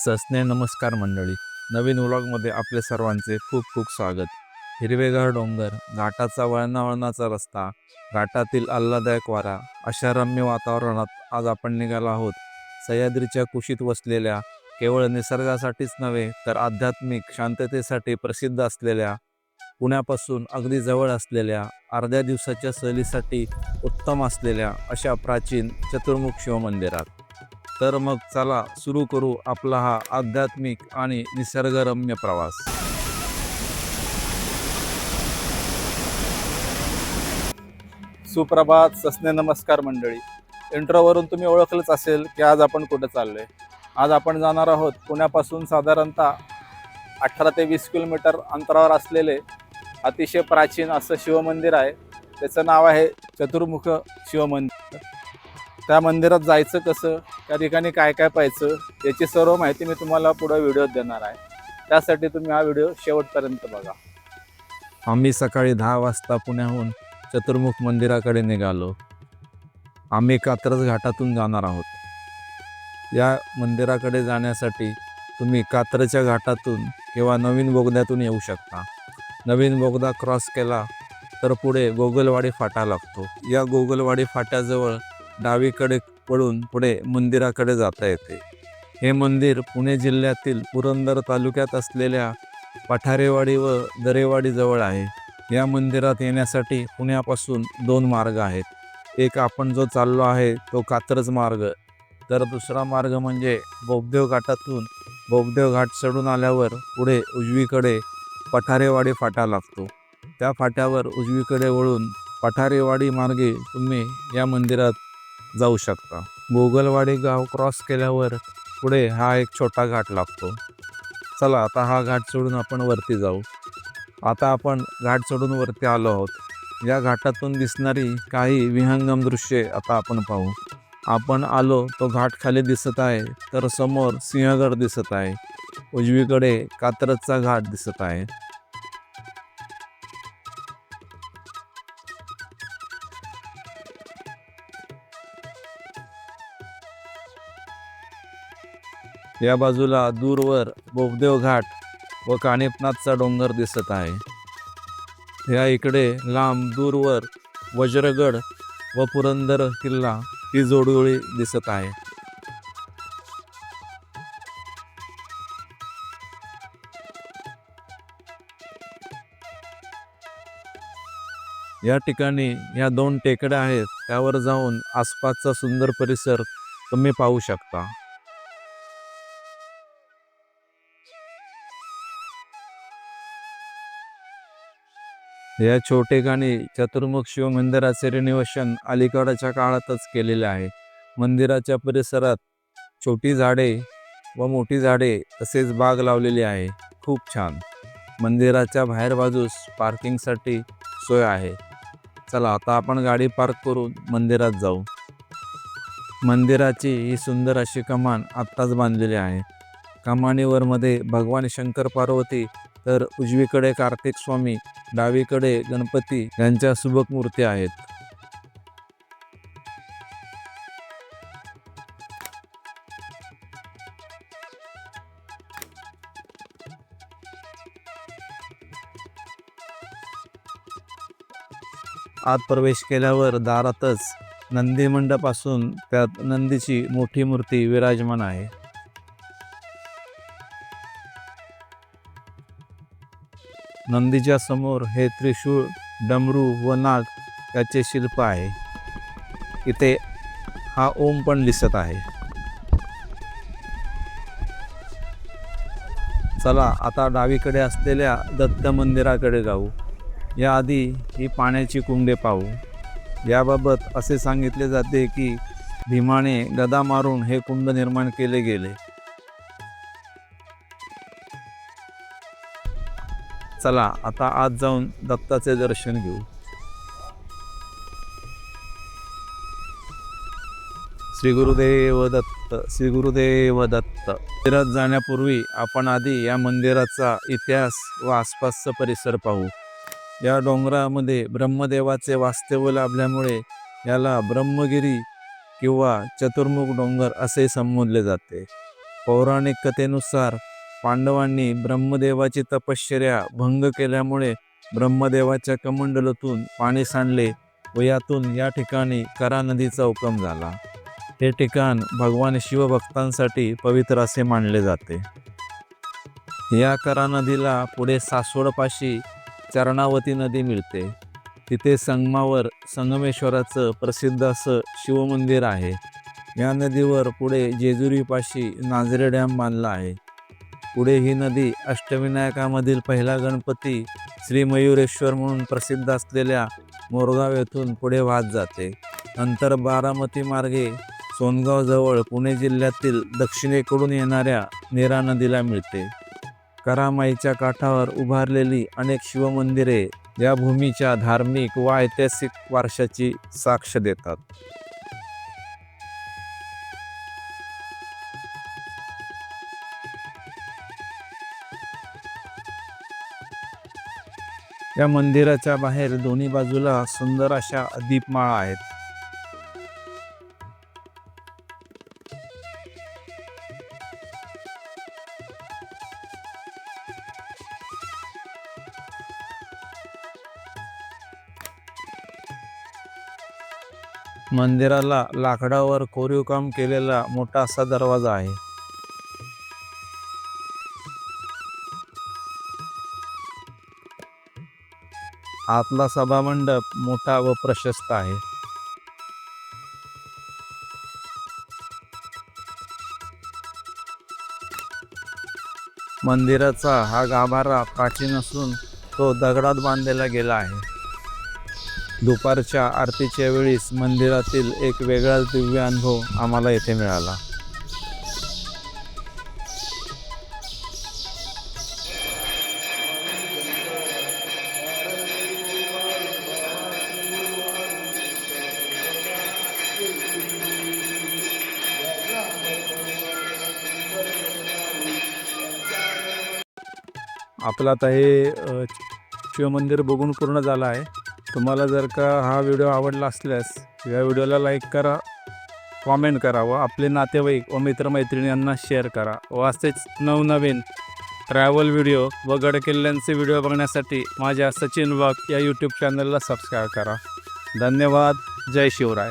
सस्ने नमस्कार मंडळी. नवीन व्लॉगमध्ये आपले सर्वांचे खूप खूप स्वागत. हिरवेगार डोंगर घाटाचा वळणावळणाचा रस्ता घाटातील आल्हादायक वारा अशा रम्य वातावरणात आज आपण निघालो आहोत. सह्याद्रीच्या कुशीत वसलेल्या केवळ निसर्गासाठीच नव्हे तर आध्यात्मिक शांततेसाठी प्रसिद्ध असलेल्या पुण्यापासून अगदी जवळ असलेल्या अर्ध्या दिवसाच्या सहलीसाठी उत्तम असलेल्या अशा प्राचीन चतुर्मुख शिवमंदिरात. तर मग चला सुरू करू आपला हा आध्यात्मिक आणि निसर्गरम्य प्रवास. सुप्रभात सस्ने नमस्कार मंडळी. इंट्रोवरून तुम्ही ओळखलंच असेल की आज आपण कुठं चाललोय. आज आपण जाणार आहोत पुण्यापासून साधारणतः अठरा ते वीस किलोमीटर अंतरावर असलेले अतिशय प्राचीन असं शिवमंदिर आहे. त्याचं नाव आहे चतुर्मुख शिवमंदिर. त्या मंदिरात जायचं कसं त्या ठिकाणी काय काय पाहायचं याची सर्व माहिती मी तुम्हाला पुढे व्हिडिओत देणार आहे. त्यासाठी तुम्ही हा व्हिडिओ शेवटपर्यंत बघा. आम्ही सकाळी दहा वाजता पुण्याहून चतुर्मुख मंदिराकडे निघालो. आम्ही कात्रज घाटातून जाणार आहोत. या मंदिराकडे जाण्यासाठी तुम्ही कात्रच्या घाटातून किंवा नवीन बोगद्यातून येऊ शकता. नवीन बोगदा क्रॉस केला तर पुढे गोगलवाडी फाटा लागतो. या गोगलवाडी फाट्याजवळ डावीकडे पडून पुढे मंदिराकडे जाता येते. हे मंदिर पुणे जिल्ह्यातील पुरंदर तालुक्यात असलेल्या पठारेवाडी व दरेवाडीजवळ आहे. या मंदिरात येण्यासाठी पुण्यापासून दोन मार्ग आहेत. एक आपण जो चाललो आहे तो कात्रज मार्ग तर दुसरा मार्ग म्हणजे बोगदेव घाटातून बोगदेव घाट चढून आल्यावर पुढे उजवीकडे पठारेवाडी फाटा लागतो. त्या फाट्यावर उजवीकडे वळून पठारेवाडी मार्गे तुम्ही या मंदिरात जाऊ शकता. गोगलवाडी गाव क्रॉस केल्यावर पुढे हा एक छोटा घाट लागतो. चला आता हा घाट सोडून आपण वरती जाऊ. आता आपण घाट सोडून वरती आलो आहोत. या घाटातून दिसणारी काही विहंगम दृश्ये आता आपण पाहू. आपण आलो तो घाट खाली दिसत आहे तर समोर सिंहगड दिसत आहे. उजवीकडे कात्रजचा घाट दिसत आहे. या बाजूला दूरवर बोगदेव घाट व कानेपनाथचा डोंगर दिसत आहे. या इकडे लांब दूरवर वज्रगड व पुरंदर किल्ला ही जोडगोळी दिसत आहे. या ठिकाणी या दोन टेकड्या आहेत त्यावर जाऊन आसपासचा सुंदर परिसर तुम्ही पाहू शकता. या छोटेखानी चतुर्मुख शिव मंदिराचे अलीकडच्या काळातच केलेले आहे. मंदिराच्या परिसरात छोटी झाडे व मोठी झाडे तसेच बाग लावलेली आहे. खूप छान. मंदिराच्या बाहेर बाजूस पार्किंगसाठी सोय आहे. चला आता आपण गाडी पार्क करून मंदिरात जाऊ. मंदिराची ही सुंदर अशी कमान आत्ताच बांधलेली आहे. कमानीवरमध्ये भगवान शंकर पार्वती तर उजवीकडे कार्तिक स्वामी डावीकडे गणपती यांच्या सुबक मूर्ती आहेत. आत प्रवेश केल्यावर दारातच नंदी मंडप असून त्यात नंदीची मोठी मूर्ती विराजमान आहे. नंदीच्या समोर हे त्रिशूळ डमरू व नाग याचे शिल्प आहे. इथे हा ओम पण दिसत आहे. चला आता डावीकडे असलेल्या दत्त मंदिराकडे जाऊ. याआधी ही पाण्याची कुंडे पाहू. याबाबत असे सांगितले जाते की भीमाने गदा मारून हे कुंड निर्माण केले गेले. चला आता आज जाऊन दत्ताचे दर्शन घेऊ. श्री गुरुदेव दत्त श्री गुरुदेव दत्त. मंदिरात जाण्यापूर्वी आपण आधी या मंदिराचा इतिहास व आसपासचा परिसर पाहू. या डोंगरामध्ये ब्रह्मदेवाचे वास्तव्य लाभल्यामुळे याला ब्रह्मगिरी किंवा चतुर्मुख डोंगर असे संबोधले जाते. पौराणिक कथेनुसार पांडवांनी ब्रह्मदेवाची तपश्चर्या भंग केल्यामुळे ब्रह्मदेवाच्या कमंडलूतून पाणी सांडले व यातून या ठिकाणी करा नदीचा उगम झाला. हे ठिकाण भगवान शिवभक्तांसाठी पवित्र असे मानले जाते. या करा नदीला पुढे सासवडपाशी चरणावती नदी मिळते. तिथे संगमावर संगमेश्वराचं प्रसिद्ध असं शिवमंदिर आहे. या नदीवर पुढे जेजुरीपाशी नाझरे डॅम बांधला आहे. पुढे ही नदी अष्टविनायकामधील पहिला गणपती श्री मयुरेश्वर म्हणून प्रसिद्ध असलेल्या मोरगाव येथून पुढे वाहत जाते. नंतर बारामती मार्गे सोनगावजवळ पुणे जिल्ह्यातील दक्षिणेकडून येणाऱ्या नेरा नदीला मिळते. करामाईच्या काठावर उभारलेली अनेक शिवमंदिरे या भूमीच्या धार्मिक व ऐतिहासिक वारशाची साक्ष देतात. या मंदिराच्या बाहेर दोन्ही बाजूला सुंदर अशा दीपमाळा आहेत. मंदिराला लाकडावर कोरीव काम केलेला मोठा असा दरवाजा आहे. आतला सभामंडप मोठा व प्रशस्त आहे. मंदिराचा हा गाभारा प्राचीन असून तो दगडात बांधलेला गेला आहे. दुपारच्या आरतीच्या वेळीस मंदिरातील एक वेगळाच दिव्य अनुभव आम्हाला येथे मिळाला. आपलं आता हे शिवमंदिर बघून पूर्ण झालं आहे. तुम्हाला जर का हा व्हिडिओ आवडला असल्यास या व्हिडिओला लाईक करा कॉमेंट करा व आपले नातेवाईक व मित्रमैत्रिणींना शेअर करा व असेच नवनवीन ट्रॅव्हल व्हिडिओ व गडकिल्ल्यांचे व्हिडिओ बघण्यासाठी माझ्या सचिन वाघ या यूट्यूब चॅनलला सबस्क्राईब करा. धन्यवाद. जय शिवराय.